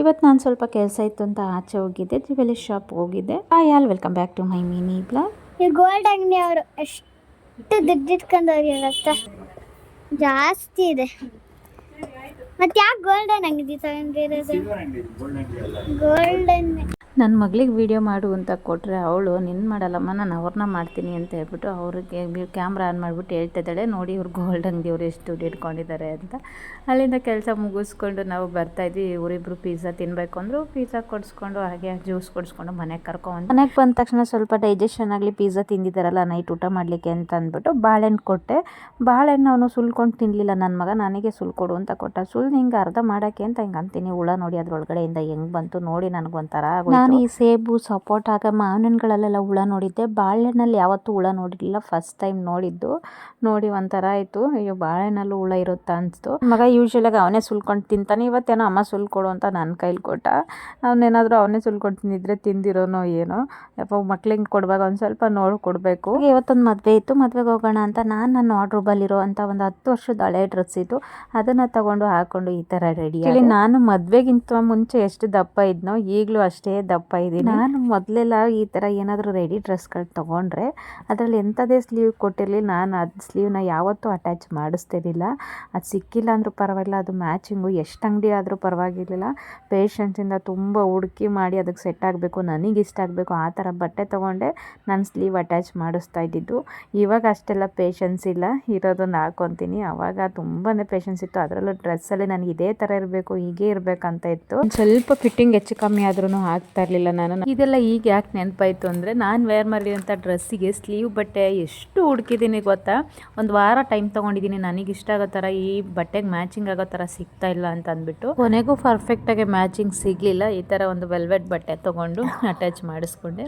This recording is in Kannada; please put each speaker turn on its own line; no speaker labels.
ಇವತ್ತು ನಾನು ಸ್ವಲ್ಪ ಕೆಲಸ ಇತ್ತು ಅಂತ ಆಚೆ ಹೋಗಿದ್ದೆ ಜ್ಯುವೆಲರಿ ಶಾಪ್ ಹೋಗಿದ್ದೆ. Hi all welcome back to my mini blog
ಈ ಗೋಲ್ಡ್ ಅಂಗಡಿ ಅವರು ಎಷ್ಟು ದುಡ್ಡು ಇಟ್ಕೊಂಡವ್ರಿ ಗೊತ್ತಾ ಜಾಸ್ತಿ ಇದೆ. ಮತ್ತೆ ಯಾಕೆ ಗೋಲ್ಡನ್ ಅಂಗಡಿ ತಗೊಂಡಿರೋದು ಗೋಲ್ಡನ್
ನನ್ನ ಮಗಳಿಗೆ ವಿಡಿಯೋ ಮಾಡು ಅಂತ ಕೊಟ್ಟರೆ ಅವಳು ನಿನ್ನ ಮಾಡಲ್ಲಮ್ಮ, ನಾನು ಅವ್ರನ್ನ ಮಾಡ್ತೀನಿ ಅಂತ ಹೇಳ್ಬಿಟ್ಟು ಅವ್ರಿಗೆ ಕ್ಯಾಮ್ರಾ ಆನ್ ಮಾಡಿಬಿಟ್ಟು ಹೇಳ್ತಾ ಇದ್ದಾಳೆ ನೋಡಿ ಇವ್ರು ಗೋಲ್ಡ್ ಅಂಗಡಿಯವ್ರು ಎಷ್ಟು ದುಡ್ಡು ಇಟ್ಕೊಂಡಿದ್ದಾರೆ ಅಂತ. ಅಲ್ಲಿಂದ ಕೆಲಸ ಮುಗಿಸ್ಕೊಂಡು ನಾವು ಬರ್ತಾಯಿದ್ವಿ ಇವರಿಬ್ರು ಪಿಜ್ಜಾ ತಿನ್ನಬೇಕು ಅಂದರು. ಪಿಜ್ಜಾ ಕೊಡಿಸ್ಕೊಂಡು ಹಾಗೆ ಜ್ಯೂಸ್ ಕೊಡಿಸ್ಕೊಂಡು ಮನೆಗೆ ಕರ್ಕೊಂಡು ಮನೆಗೆ ಬಂದ ತಕ್ಷಣ ಸ್ವಲ್ಪ ಡೈಜೆಷನ್ ಆಗಲಿ ಪಿಜ್ಜಾ ತಿಂದಿದ್ದಾರಲ್ಲ ನೈಟ್ ಊಟ ಮಾಡಲಿಕ್ಕೆ ಅಂತ ಅಂದ್ಬಿಟ್ಟು ಬಾಳೆಹಣ್ಣು ಕೊಟ್ಟೆ. ಬಾಳೆಹಣ್ಣು ಅವನು ಸುಲ್ಕೊಂಡು ತಿನ್ನಲಿಲ್ಲ ನನ್ನ ಮಗ. ನನಗೆ ಸುಲ್ಕೊಡು ಅಂತ ಕೊಟ್ಟ. ಸುಲ್ ಹಿಂಗೆ ಅರ್ಧ ಮಾಡೋಕ್ಕೆ ಅಂತ ಹಿಂಗೆ ಅಂತೀನಿ. ಹುಳ ನೋಡಿ ಅದ್ರೊಳಗಡೆಯಿಂದ ಹೆಂಗೆ ಬಂತು ನೋಡಿ, ನನಗೊಂಥರ ಆಗೋಯ್ತು. ನಾನು ಈ ಸೇಬು ಆಗ ಮಾವಿನಹಣ್ಣುಗಳಲ್ಲೆಲ್ಲ ಹುಳ ನೋಡಿದ್ದೆ. ಬಾಳೆಹಣ್ಣಲ್ಲಿ ಯಾವತ್ತೂ ಹುಳ ನೋಡಿರಲಿಲ್ಲ. ಫಸ್ಟ್ ಟೈಮ್ ನೋಡಿದ್ದು. ನೋಡಿ ಒಂಥರ ಆಯಿತು. ಅಯ್ಯೋ ಬಾಳೆಹಣ್ಣಲ್ಲೂ ಹುಳ ಇರುತ್ತೆ ಅನಿಸ್ತು. ಮಗ ಯೂಶ್ವಲಾಗಿ ಅವನೇ ಸುಲ್ಕೊಂಡು ತಿಂತಾನೆ. ಇವತ್ತೇನೋ ಅಮ್ಮ ಸುಲ್ಕೊಡು ಅಂತ ನನ್ನ ಕೈಲಿ ಕೊಟ್ಟ. ಅವನೇನಾದರೂ ಅವನೇ ಸುಲ್ಕೊಂಡು ತಿಂದಿದ್ರೆ ತಿಂದಿರೋನೋ ಏನೋ. ಯಪ್ಪ ಮಕ್ಳಿಗೆ ಕೊಡುವಾಗ ಒಂದು ಸ್ವಲ್ಪ ನೋಡಿ ಕೊಡಬೇಕು. ಇವತ್ತೊಂದು ಮದುವೆ ಇತ್ತು. ಮದುವೆಗೆ ಹೋಗೋಣ ಅಂತ ನಾನು ನನ್ನ ವಾರ್ಡ್ರೂಬಲ್ಲಿರೋ ಅಂತ ಒಂದು ಹತ್ತು ವರ್ಷದ ಹಳೆ ಡ್ರೆಸ್ ಇತ್ತು. ಅದನ್ನು ತಗೊಂಡು ಹಾಕೊಂಡು ಈ ಥರ ರೆಡಿ ನಾನು ಮದುವೆಗಿಂತ ಮುಂಚೆ ಎಷ್ಟು ದಪ್ಪ ಇದ್ನೋ ಈಗಲೂ ಅಷ್ಟೇ ದಪ್ಪ ಇದ್ದೀನಿ ನಾನು ಮೊದಲೆಲ್ಲ ಈ ಥರ ಏನಾದರೂ ರೆಡಿ ಡ್ರೆಸ್ಗಳು ತೊಗೊಂಡ್ರೆ ಅದರಲ್ಲಿ ಎಂಥದೇ ಸ್ಲೀವ್ ಕೊಟ್ಟಿರಲಿ ನಾನು ಅದು ಸ್ಲೀವ್ನ ಯಾವತ್ತೂ ಅಟ್ಯಾಚ್ ಮಾಡಿಸ್ತಿರಲಿಲ್ಲ. ಅದು ಸಿಕ್ಕಿಲ್ಲ ಅಂದರೂ ಪರವಾಗಿಲ್ಲ ಅದು ಮ್ಯಾಚಿಂಗು ಎಷ್ಟು ಅಂಗಡಿ ಆದರೂ ಪರವಾಗಿರಲಿಲ್ಲ. ಪೇಷನ್ಸಿಂದ ತುಂಬ ಹುಡುಕಿ ಮಾಡಿ ಅದಕ್ಕೆ ಸೆಟ್ ಆಗಬೇಕು ನನಗೆ ಇಷ್ಟ ಆಗಬೇಕು ಆ ಥರ ಬಟ್ಟೆ ತೊಗೊಂಡೆ ನಾನು ಸ್ಲೀವ್ ಅಟ್ಯಾಚ್ ಮಾಡಿಸ್ತಾ ಇದ್ದಿದ್ದು. ಇವಾಗ ಅಷ್ಟೆಲ್ಲ ಪೇಷನ್ಸ್ ಇಲ್ಲ ಇರೋದನ್ನ ಹಾಕೊತೀನಿ. ಅವಾಗ ತುಂಬಾ ಪೇಷನ್ಸ್ ಇತ್ತು. ಅದರಲ್ಲೂ ಡ್ರೆಸ್ಸಲ್ಲಿ ನನಗೆ ಇದೇ ಥರ ಇರಬೇಕು ಹೀಗೆ ಇರಬೇಕಂತ ಇತ್ತು. ಸ್ವಲ್ಪ ಫಿಟ್ಟಿಂಗ್ ಹೆಚ್ಚು ಕಮ್ಮಿ ಆದ್ರೂ ಆಗ್ತಾ ಇರಲಿಲ್ಲ ನಾನು. ಇದೆಲ್ಲ ಈಗ ಯಾಕೆ ನೆನಪಾಯಿತು ಅಂದರೆ ನಾನು ವೇರ್ ಮಾಡಿರೋಂಥ ಡ್ರೆಸ್ಸಿಗೆ ಸ್ಲೀವ್ ಬಟ್ಟೆ ಎಷ್ಟು ಹುಡುಕಿದ್ದೀನಿ ಗೊತ್ತಾ? ಒಂದು ವಾರ ಟೈಮ್ ತೊಗೊಂಡಿದ್ದೀನಿ. ನನಗೆ ಇಷ್ಟ ಆಗೋ ಥರ ಈ ಬಟ್ಟೆಗೆ ಮ್ಯಾಚಿಂಗ್ ಆಗೋ ಥರ ಸಿಗ್ತಾ ಇಲ್ಲ ಅಂತ ಅಂದ್ಬಿಟ್ಟು ಕೊನೆಗೂ ಪರ್ಫೆಕ್ಟಾಗಿ ಮ್ಯಾಚಿಂಗ್ ಸಿಗಲಿಲ್ಲ. ಈ ಥರ ಒಂದು ವೆಲ್ವೆಟ್ ಬಟ್ಟೆ ತೊಗೊಂಡು ಅಟ್ಯಾಚ್ ಮಾಡಿಸ್ಕೊಂಡೆ.